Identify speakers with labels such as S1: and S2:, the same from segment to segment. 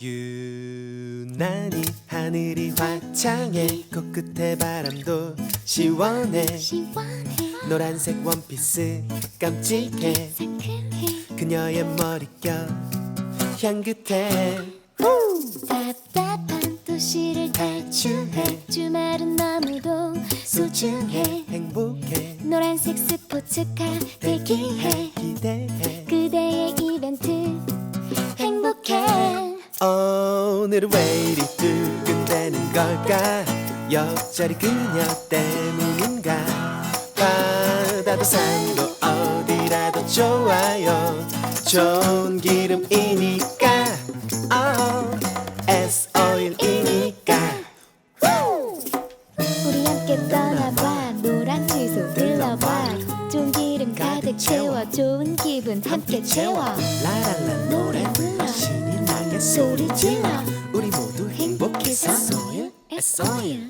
S1: 유난히 하늘이 화창해 코끝에 바람도 시원해.
S2: 시원해.
S1: 노란색 원피스 깜찍해.
S2: 상큼해.
S1: 그녀의 머릿결 향긋해
S2: 답답한 도시를 탈출해. 주말은 너무도 소중해.
S1: 행복해.
S2: 노란색 스포츠카 대기해.
S1: 기대해.
S2: 그대의 이벤트. 행복해.
S1: 오늘은 왜 이리 두근대는 걸까? 옆자리 그녀 때문인가? 바다도 산도 어디라도 좋아요. 좋은 기름이니까. oh,
S2: 함께 떠나봐. 노란 지소 들러봐. 좋은 기름 가득 채워. 좋은 기분 함께 채워.
S1: 라랄라 노래 불러. 신이 나게 소리 질러. 우리 모두 행복해서 S-오일 S-오일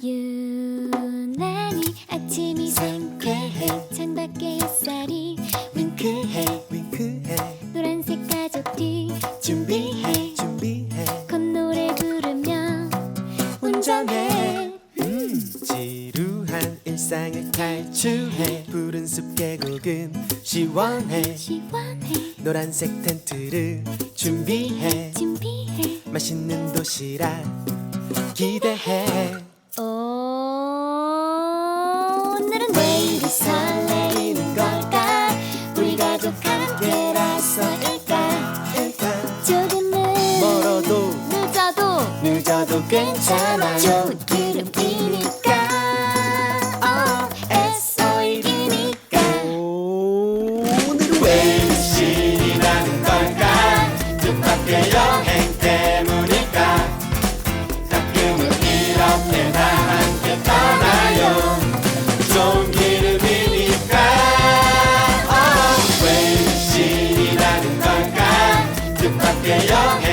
S1: 일상을 탈출해. 푸른 숲 계곡은 시원해.
S2: 시원해.
S1: 노란색 텐트를 준비해.
S2: 준비해.
S1: 맛있는 도시락 기대해.
S2: 오늘은 왜 이리 설레이는 걸까? 우리 가족 함께라서일까?
S1: 일단
S2: 조금은
S1: 멀어도
S2: 늦어도
S1: 늦어도 괜찮아
S2: 좋은 기름이니까
S1: 뜻밖의 여행 때문일까? 가끔은 이렇게 다 함께 떠나요. 좋은 기름이니까. 어, 왜 신이 나는 걸까? 뜻밖의 여행